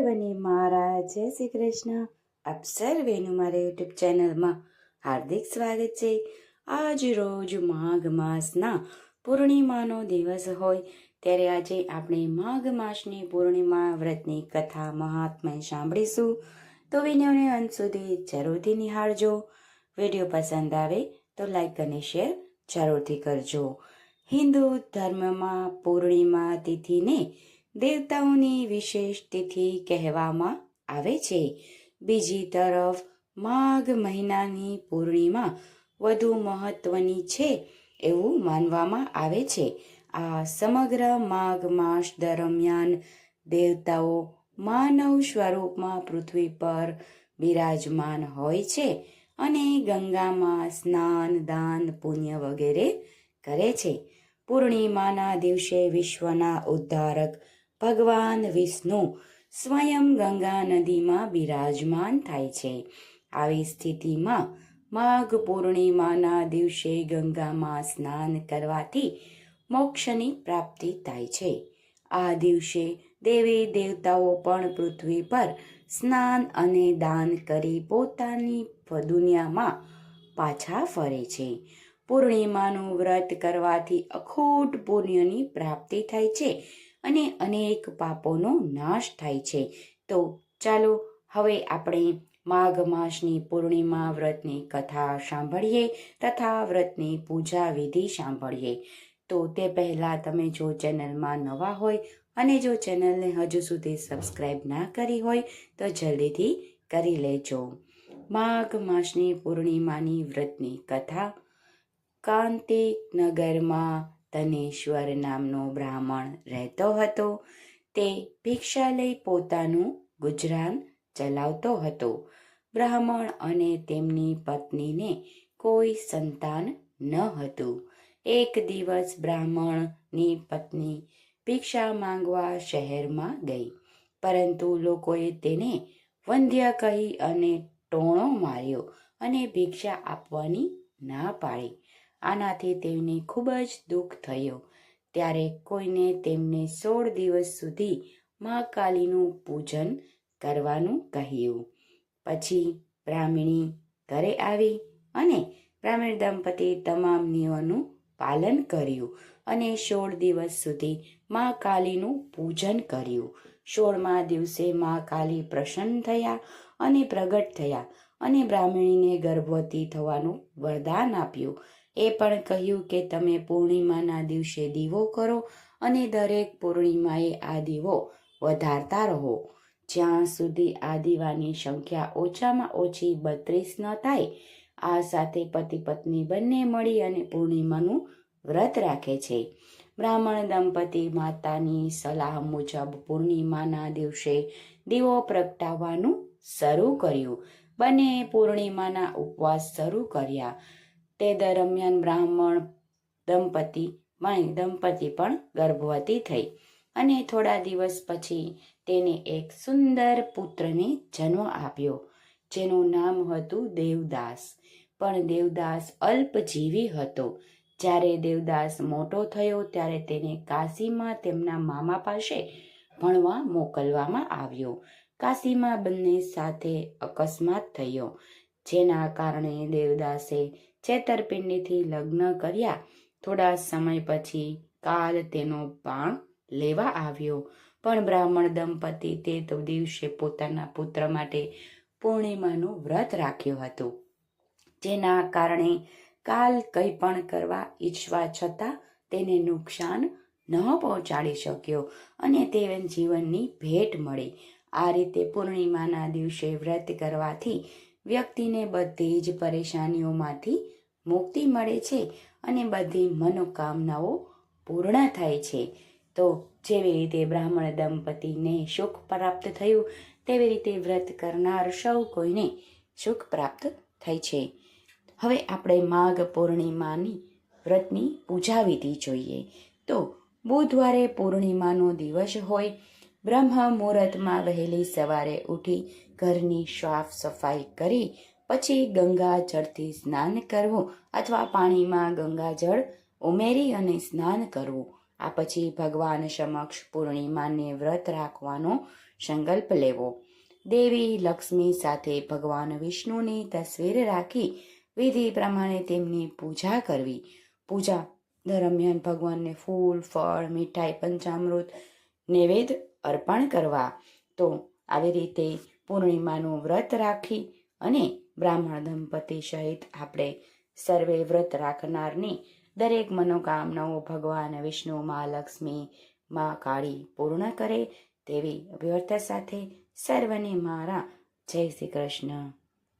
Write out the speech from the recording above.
સર્વને મારા જય શ્રી કૃષ્ણ. આપ સર્વેનું મારા યુટ્યુબ ચેનલમાં હાર્દિક સ્વાગત છે. આજ રોજ માઘ માસના પૂર્ણિમાનો દિવસ હોય, ત્યારે આજે આપણે માઘ માસની પૂર્ણિમા વ્રતની કથા મહાત્મય સાંભળીશું. તો વિડીયોને અંત સુધી જરૂરથી નિહાળજો. વીડિયો પસંદ આવે તો લાઈક અને શેર જરૂરથી કરજો. હિન્દુ ધર્મમાં પૂર્ણિમા તિથિને દેવતાઓની વિશેષ તિથિ કહેવામાં આવે છે. બીજી તરફ, માઘ મહિનાની પૂર્ણિમા વધુ મહત્વની છે એવું માનવામાં આવે છે. આ સમગ્ર માઘ માસ દરમિયાન દેવતાઓ માનવ સ્વરૂપમાં પૃથ્વી પર બિરાજમાન હોય છે અને ગંગામાં સ્નાન, દાન, પુણ્ય વગેરે કરે છે. પૂર્ણિમાના દિવસે વિશ્વના ઉદ્ધારક ભગવાન વિષ્ણુ સ્વયં ગંગા નદીમાં બિરાજમાન થાય છે. આવી સ્થિતિમાં માઘ પૂર્ણિમાના દિવસે ગંગામાં સ્નાન કરવાથી મોક્ષની પ્રાપ્તિ થાય છે. આ દિવસે દેવી દેવતાઓ પણ પૃથ્વી પર સ્નાન અને દાન કરી પોતાની દુનિયામાં પાછા ફરે છે. પૂર્ણિમાનું વ્રત કરવાથી અખૂટ પુણ્યની પ્રાપ્તિ થાય છે. અને અનેક પાપોનો નાશ થાય છે. તો ચાલો હવે આપણે માઘ માસની પૂર્ણિમા વ્રતની કથા સાંભળીએ તથા વ્રતની પૂજા વિધિ સાંભળીએ. તો તે પહેલાં તમે જો ચેનલમાં નવા હોય અને જો ચેનલને હજુ સુધી સબસ્ક્રાઈબ ના કરી હોય તો જલ્દીથી કરી લેજો. માઘ માસની પૂર્ણિમાની વ્રતની કથા. કાંતિક નગરમાં ધનેશ્વર નામનો બ્રાહ્મણ રહેતો હતો. તે ભિક્ષા લઈ પોતાનું ગુજરાન ચલાવતો હતો. બ્રાહ્મણ અને તેમની પત્નીને કોઈ સંતાન ન હતું. એક દિવસ બ્રાહ્મણની પત્ની ભિક્ષા માંગવા શહેરમાં ગઈ. પરંતુ લોકોએ તેને વંધ્ય કહી અને ટોણો માર્યો અને ભિક્ષા આપવાની ના પાડી. આનાથી તેમને ખૂબ જ દુઃખ થયો. ત્યારે કોઈને તેમને સોળ દિવસ સુધી મા કાલીનું પૂજન કરવાનું કહ્યું. પછી બ્રાહ્મણી ઘરે આવી અને બ્રાહ્મણ દંપતી તમામ નિયમોનું પાલન કર્યું અને સોળ દિવસ સુધી મા કાલીનું પૂજન કર્યું. સોળમા દિવસે મા કાલી પ્રસન્ન થયા અને પ્રગટ થયા અને બ્રાહ્મણીને ગર્ભવતી થવાનું વરદાન આપ્યું. એ પણ કહ્યું કે તમે પૂર્ણિમાના દિવસે દીવો કરો અને દરેક પૂર્ણિમાએ આ દીવો વધારતા રહો. જ્યાં સુધી આ દીવાની સંખ્યા ઓછામાં ઓછી બત્રીસ ન થાય, આ સાથે પતિ પત્ની બંને મળી અને પૂર્ણિમાનું વ્રત રાખે છે. બ્રાહ્મણ દંપતી માતાની સલાહ મુજબ પૂર્ણિમાના દિવસે દીવો પ્રગટાવવાનું શરૂ કર્યું. બંને પૂર્ણિમાના ઉપવાસ શરૂ કર્યા. તે દરમિયાન બ્રાહ્મણ, દંપતી માય દંપતી પણ ગર્ભવતી થઈ અને થોડા દિવસ પછી તેને એક સુંદર પુત્રને જન્મ આપ્યો, જેનું નામ હતું દેવદાસ. પણ દેવદાસ અલ્પજીવી હતો. જ્યારે દેવદાસ મોટો થયો, ત્યારે તેને કાશીમાં તેમના મામા પાસે ભણવા મોકલવામાં આવ્યો. કાશીમાં બંને સાથે અકસ્માત થયો, જેના કારણે દેવદાસે છેતરપિંડીથી લગ્ન કર્યા. થોડા સમય પછી કાલ તેનો પાણ લેવા આવ્યો. પણ બ્રાહ્મણ દંપતી તે તો દિવસે પોતાના પુત્ર માટે પૂર્ણિમાનું વ્રત રાખ્યું હતું. જેના કારણે કાલ કંઈ પણ કરવા ઈચ્છવા છતાં તેને નુકસાન ન પહોંચાડી શક્યો અને તે જીવનની ભેટ મળી. આ રીતે પૂર્ણિમાના દિવસે વ્રત કરવાથી વ્યક્તિને બધી જ પરેશાનીઓમાંથી મુક્તિ મળે છે અને બધી મનોકામનાઓ પૂર્ણ થાય છે. તો જેવી રીતે બ્રાહ્મણ દંપતીને સુખ પ્રાપ્ત થયું, તેવી રીતે વ્રત કરનાર સૌ કોઈને સુખ પ્રાપ્ત થાય છે. હવે આપણે માઘ પૂર્ણિમાની વ્રતની પૂજા વિધિ જોઈએ. તો બુધવારે પૂર્ણિમાનો દિવસ હોય બ્રહ્મ મુહૂર્તમાં વહેલી સવારે ઉઠી ઘરની સાફ સફાઈ કરી, પછી ગંગા જળથી સ્નાન કરવું અથવા પાણીમાં ગંગા જળ ઉમેરી અને સ્નાન કરવું. આ પછી ભગવાન સમક્ષ પૂર્ણિમાને વ્રત રાખવાનો સંકલ્પ લેવો. દેવી લક્ષ્મી સાથે ભગવાન વિષ્ણુની તસવીર રાખી, વિધિ પ્રમાણે તેમની પૂજા કરવી. પૂજા દરમિયાન ભગવાનને ફૂલ, ફળ, મીઠાઈ, પંચામૃત, નૈવેદ્ય અર્પણ કરવા. તો આવી રીતે પૂર્ણિમાનું વ્રત રાખી અને બ્રાહ્મણ દંપતિ સહિત આપણે સર્વે વ્રત રાખનારની દરેક મનોકામનાઓ ભગવાન વિષ્ણુ મા લક્ષ્મી મા કાળી પૂર્ણ કરે તેવી અભ્યર્થના સાથે સર્વને મારા જય શ્રી કૃષ્ણ.